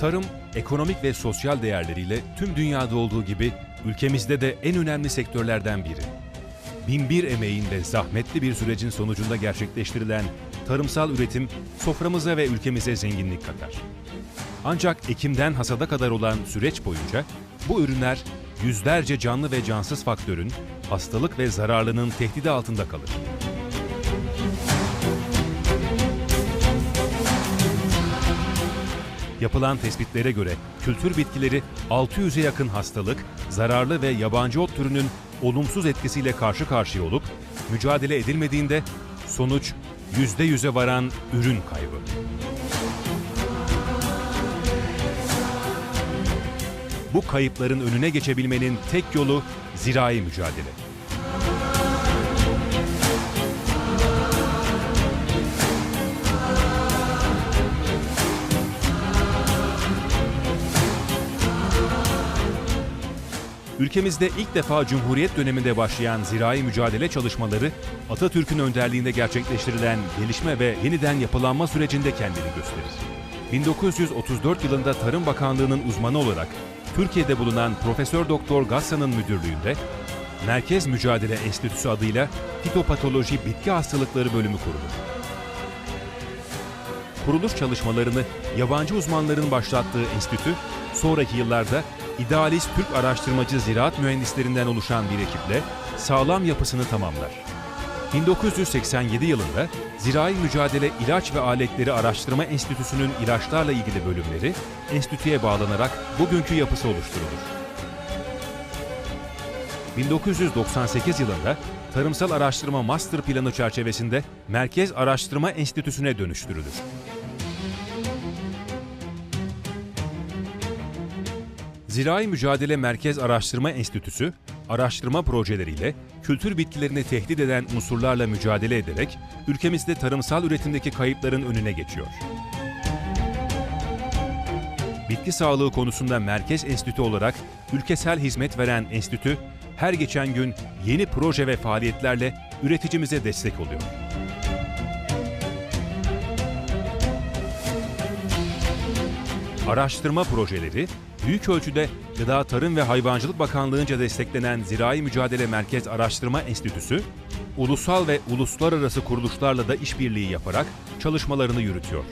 Tarım, ekonomik ve sosyal değerleriyle tüm dünyada olduğu gibi ülkemizde de en önemli sektörlerden biri. Binbir emeğin ve zahmetli bir sürecin sonucunda gerçekleştirilen tarımsal üretim soframıza ve ülkemize zenginlik katar. Ancak ekimden hasada kadar olan süreç boyunca bu ürünler yüzlerce canlı ve cansız faktörün hastalık ve zararlının tehdidi altında kalır. Yapılan tespitlere göre kültür bitkileri 600'e yakın hastalık, zararlı ve yabancı ot türünün olumsuz etkisiyle karşı karşıya olup mücadele edilmediğinde sonuç %100'e varan ürün kaybı. Bu kayıpların önüne geçebilmenin tek yolu zirai mücadele. Ülkemizde ilk defa Cumhuriyet döneminde başlayan zirai mücadele çalışmaları Atatürk'ün önderliğinde gerçekleştirilen gelişme ve yeniden yapılanma sürecinde kendini gösterir. 1934 yılında Tarım Bakanlığı'nın uzmanı olarak Türkiye'de bulunan Profesör Doktor Gassa'nın müdürlüğünde Merkez Mücadele Enstitüsü adıyla Fitopatoloji Bitki Hastalıkları bölümü kurulur. Kuruluş çalışmalarını yabancı uzmanların başlattığı enstitü, sonraki yıllarda idealist Türk araştırmacı ziraat mühendislerinden oluşan bir ekiple sağlam yapısını tamamlar. 1987 yılında Zirai Mücadele İlaç ve Aletleri Araştırma Enstitüsü'nün ilaçlarla ilgili bölümleri enstitüye bağlanarak bugünkü yapısı oluşturulur. 1998 yılında Tarımsal Araştırma Master Planı çerçevesinde Merkez Araştırma Enstitüsü'ne dönüştürülür. Zirai Mücadele Merkez Araştırma Enstitüsü, araştırma projeleriyle kültür bitkilerini tehdit eden unsurlarla mücadele ederek ülkemizde tarımsal üretimdeki kayıpların önüne geçiyor. Bitki sağlığı konusunda merkez enstitü olarak ülkesel hizmet veren enstitü, her geçen gün yeni proje ve faaliyetlerle üreticimize destek oluyor. Araştırma projeleri, büyük ölçüde Gıda Tarım ve Hayvancılık Bakanlığı'nca desteklenen Zirai Mücadele Merkez Araştırma Enstitüsü, ulusal ve uluslararası kuruluşlarla da işbirliği yaparak çalışmalarını yürütüyor.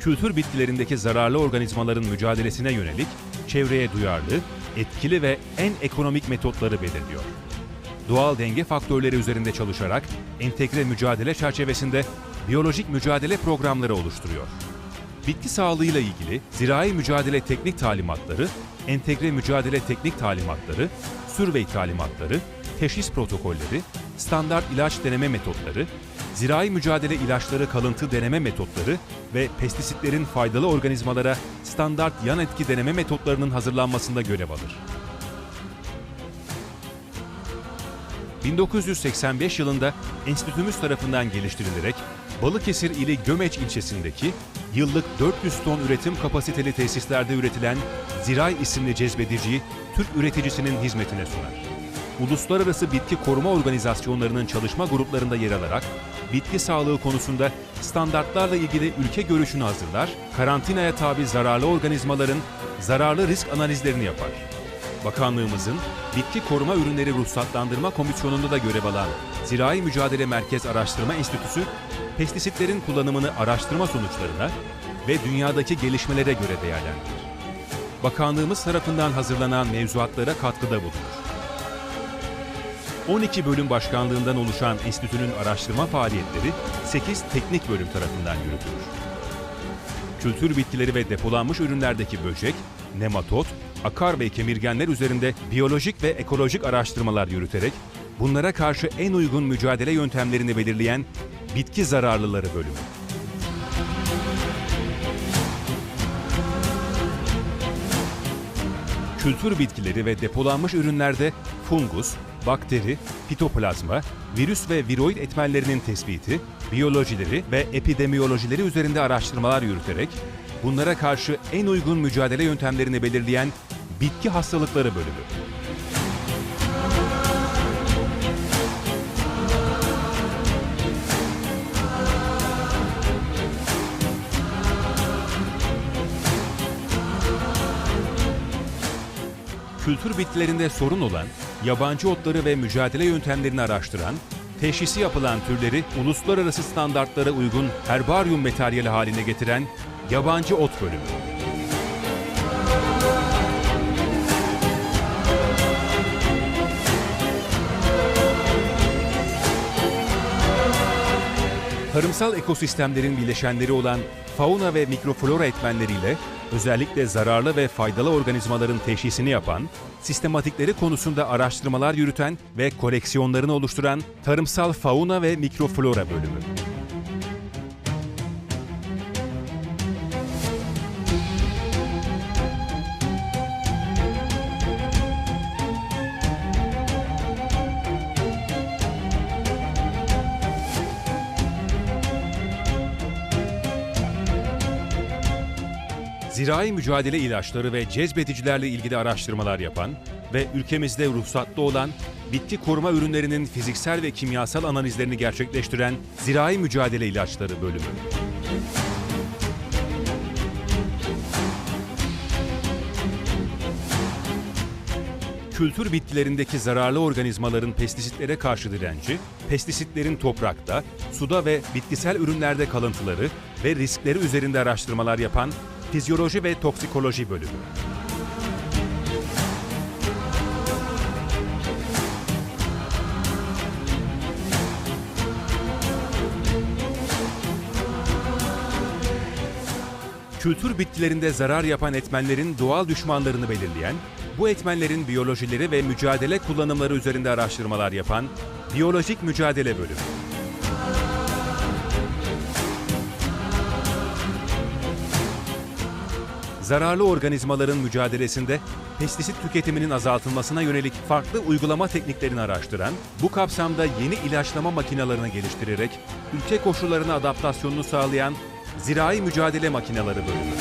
Kültür bitkilerindeki zararlı organizmaların mücadelesine yönelik çevreye duyarlı, etkili ve en ekonomik metotları belirliyor. Doğal denge faktörleri üzerinde çalışarak entegre mücadele çerçevesinde biyolojik mücadele programları oluşturuyor. Bitki sağlığıyla ilgili zirai mücadele teknik talimatları, entegre mücadele teknik talimatları, sürvey talimatları, teşhis protokolleri, standart ilaç deneme metotları, zirai mücadele ilaçları kalıntı deneme metotları ve pestisitlerin faydalı organizmalara standart yan etki deneme metotlarının hazırlanmasında görev alır. 1985 yılında enstitümüz tarafından geliştirilerek Balıkesir ili Gömeç ilçesindeki yıllık 400 ton üretim kapasiteli tesislerde üretilen Ziray isimli cezbediciyi Türk üreticisinin hizmetine sunar. Uluslararası bitki koruma organizasyonlarının çalışma gruplarında yer alarak bitki sağlığı konusunda standartlarla ilgili ülke görüşünü hazırlar, karantinaya tabi zararlı organizmaların zararlı risk analizlerini yapar. Bakanlığımızın Bitki Koruma Ürünleri Ruhsatlandırma Komisyonu'nda da görev alan Zirai Mücadele Merkez Araştırma Enstitüsü, pestisitlerin kullanımını araştırma sonuçlarına ve dünyadaki gelişmelere göre değerlendirir. Bakanlığımız tarafından hazırlanan mevzuatlara katkıda bulunur. 12 bölüm başkanlığından oluşan enstitünün araştırma faaliyetleri 8 teknik bölüm tarafından yürütülür. Kültür bitkileri ve depolanmış ürünlerdeki böcek, nematot, akar ve kemirgenler üzerinde biyolojik ve ekolojik araştırmalar yürüterek bunlara karşı en uygun mücadele yöntemlerini belirleyen bitki zararlıları bölümü. Kültür bitkileri ve depolanmış ürünlerde fungus, bakteri, fitoplazma, virüs ve viroid etmenlerinin tespiti, biyolojileri ve epidemiyolojileri üzerinde araştırmalar yürüterek bunlara karşı en uygun mücadele yöntemlerini belirleyen Bitki Hastalıkları bölümü. Kültür bitkilerinde sorun olan, yabancı otları ve mücadele yöntemlerini araştıran, teşhisi yapılan türleri uluslararası standartlara uygun herbaryum materyali haline getiren Yabancı Ot Bölümü. Tarımsal ekosistemlerin bileşenleri olan fauna ve mikroflora etmenleriyle özellikle zararlı ve faydalı organizmaların teşhisini yapan, sistematikleri konusunda araştırmalar yürüten ve koleksiyonlarını oluşturan Tarımsal Fauna ve Mikroflora bölümü. Zirai mücadele ilaçları ve cezbedicilerle ilgili araştırmalar yapan ve ülkemizde ruhsatlı olan bitki koruma ürünlerinin fiziksel ve kimyasal analizlerini gerçekleştiren Zirai Mücadele İlaçları bölümü. Kültür bitkilerindeki zararlı organizmaların pestisitlere karşı direnci, pestisitlerin toprakta, suda ve bitkisel ürünlerde kalıntıları ve riskleri üzerinde araştırmalar yapan Fizyoloji ve Toksikoloji bölümü. Kültür bitkilerinde zarar yapan etmenlerin doğal düşmanlarını belirleyen, bu etmenlerin biyolojileri ve mücadele kullanımları üzerinde araştırmalar yapan Biyolojik Mücadele Bölümü. Zararlı organizmaların mücadelesinde pestisit tüketiminin azaltılmasına yönelik farklı uygulama tekniklerini araştıran, bu kapsamda yeni ilaçlama makinalarını geliştirerek ülke koşullarına adaptasyonunu sağlayan Zirai Mücadele Makineleri bölümü.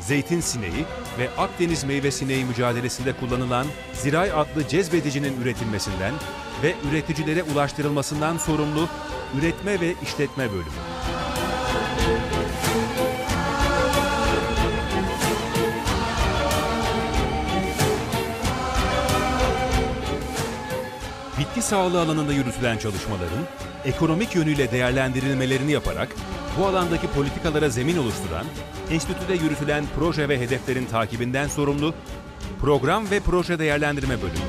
Zeytin sineği ve Akdeniz meyve sineği mücadelesinde kullanılan Zirai adlı cezbedicinin üretilmesinden ve üreticilere ulaştırılmasından sorumlu Üretme ve İşletme Bölümü. Bitki sağlığı alanında yürütülen çalışmaların ekonomik yönüyle değerlendirilmelerini yaparak bu alandaki politikalara zemin oluşturan, enstitüde yürütülen proje ve hedeflerin takibinden sorumlu Program ve Proje Değerlendirme Bölümü.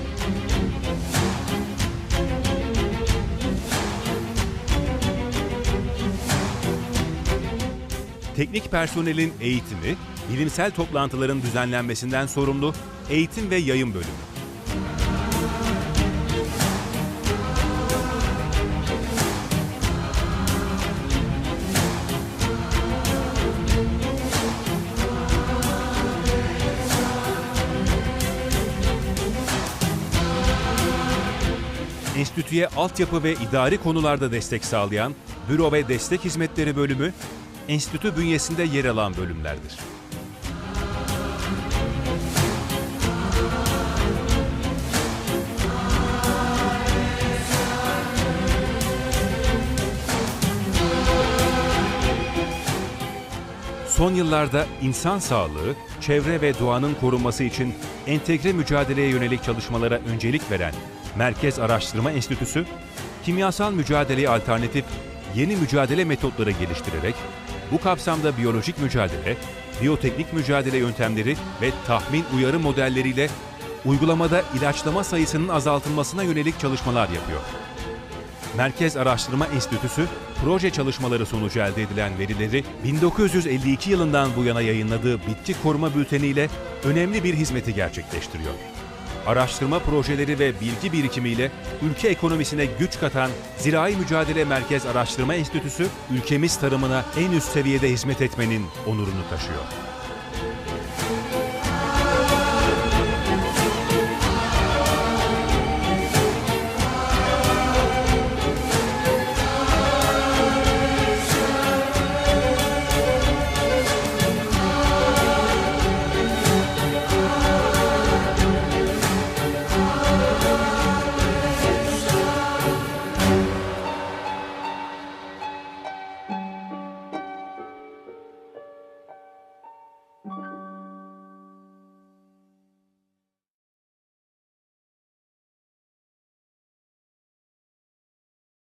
teknik personelin eğitimi, bilimsel toplantıların düzenlenmesinden sorumlu Eğitim ve Yayın Bölümü. Enstitüye altyapı ve idari konularda destek sağlayan Büro ve Destek Hizmetleri Bölümü enstitü bünyesinde yer alan bölümlerdir. Son yıllarda insan sağlığı, çevre ve doğanın korunması için entegre mücadeleye yönelik çalışmalara öncelik veren Merkez Araştırma Enstitüsü, kimyasal mücadeleye alternatif yeni mücadele metotları geliştirerek bu kapsamda biyolojik mücadele, biyoteknik mücadele yöntemleri ve tahmin uyarı modelleriyle uygulamada ilaçlama sayısının azaltılmasına yönelik çalışmalar yapıyor. Merkez Araştırma Enstitüsü, proje çalışmaları sonucu elde edilen verileri 1952 yılından bu yana yayınladığı bitki koruma bülteniyle önemli bir hizmeti gerçekleştiriyor araştırma projeleri ve bilgi birikimiyle ülke ekonomisine güç katan Zirai Mücadele Merkez Araştırma Enstitüsü, ülkemiz tarımına en üst seviyede hizmet etmenin onurunu taşıyor.